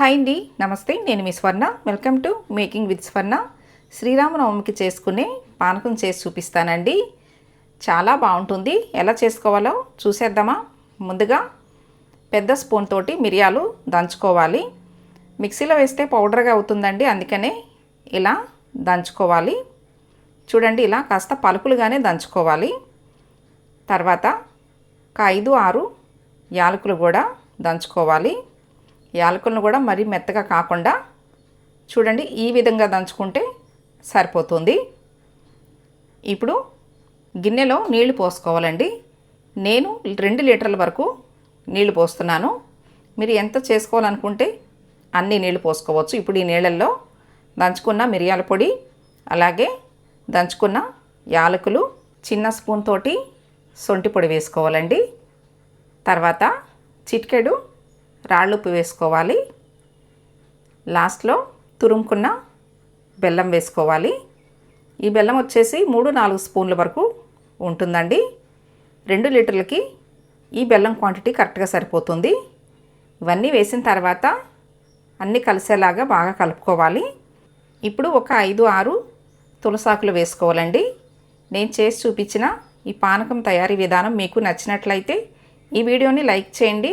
Hi అండి నమస్తే. నేను మీ Swarna. Welcome to making with Swarna. శ్రీరామనవమికి చేసుకునే పానకం చేసి చూపిస్తానండి. చాలా బాగుంటుంది. ఎలా చేసుకోవాలో చూసేద్దామా? ముందుగా పెద్ద స్పూన్ తోటి మిరియాలు దంచుకోవాలి. మిక్సీలో వేస్తే పౌడర్గా అవుతుందండి అందుకనే ఇలా దంచుకోవాలి. చూడండి ఇలా కాస్త పలుకులుగానే దంచుకోవాలి. తర్వాత ఒక ఐదు ఆరు యాలకులు కూడా దంచుకోవాలి. యాలకులను కూడా మరీ మెత్తగా కాకుండా చూడండి ఈ విధంగా దంచుకుంటే సరిపోతుంది. ఇప్పుడు గిన్నెలో నీళ్ళు పోసుకోవాలండి. నేను రెండు లీటర్ల వరకు నీళ్ళు పోస్తున్నాను. మీరు ఎంత చేసుకోవాలనుకుంటే అన్ని నీళ్ళు పోసుకోవచ్చు. ఇప్పుడు ఈ నీళ్ళల్లో దంచుకున్న మిరియాల పొడి అలాగే దంచుకున్న యాలకులు చిన్న స్పూన్ తోటి సొంటి పొడి వేసుకోవాలండి. తర్వాత చిటికెడు రాళ్ళుప్పు వేసుకోవాలి. లాస్ట్లో తురుముకున్న బెల్లం వేసుకోవాలి. ఈ బెల్లం వచ్చేసి మూడు నాలుగు స్పూన్ల వరకు ఉంటుందండి. రెండు లీటర్లకి ఈ బెల్లం క్వాంటిటీ కరెక్ట్గా సరిపోతుంది. ఇవన్నీ వేసిన తర్వాత అన్నీ కలిసేలాగా బాగా కలుపుకోవాలి. ఇప్పుడు ఒక ఐదు ఆరు తులసాకులు వేసుకోవాలండి. నేను చేసి చూపించిన ఈ పానకం తయారీ విధానం మీకు నచ్చినట్లయితే ఈ వీడియోని లైక్ చేయండి.